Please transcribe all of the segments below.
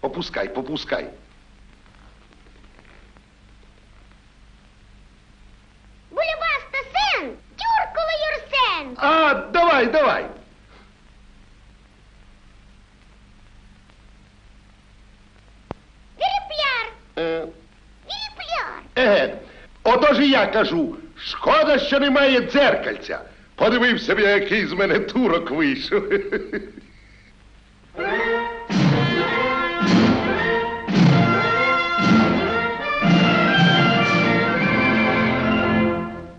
Попускай, попускай. Булібаста син, тюркуло Юрсен. А, давай, давай. Віріпляр, Е, віріпляр. Еге, отож і я кажу, шкода, що немає дзеркальця. Подивився б я, який з мене турок вийшов.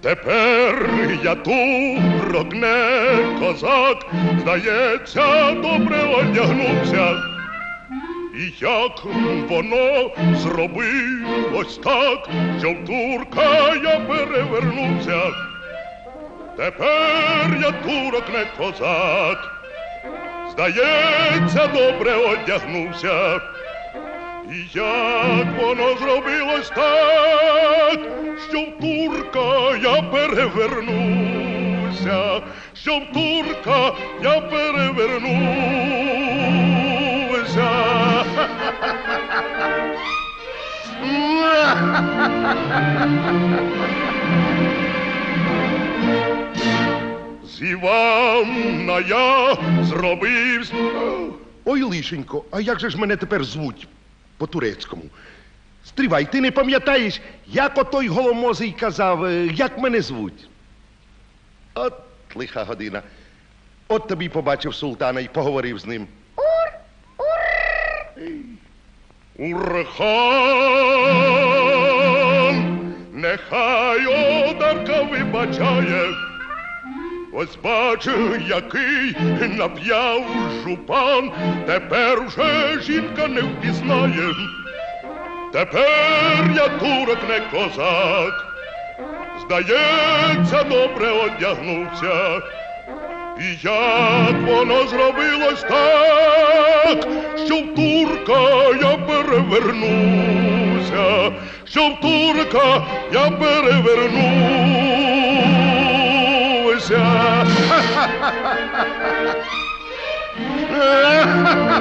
Тепер я турок, не козак, здається, добре одягнувся. І як воно зробилось так, що в турка я перевернувся. Тепер я турок, не козак, здається, добре одягнувся. І як воно зробилось так, що в турка я перевернуся, що в турка я перевернуся. З Івана я зробився. Ой, лишенько, а як же ж мене тепер звуть по-турецькому? Стривай, ти не пам'ятаєш, як отой голомозий казав, е, як мене звуть? От лиха година. От тобі побачив султана і поговорив з ним. Ур, ур. Урхан, нехай одарка вибачає. Ось бачу, який нап'яв жупан, тепер уже жінка не впізнає. Тепер я турок не козак, здається, добре одягнувся. І як воно зробилось так, що в турка я перевернуся, що в турка я перевернуся.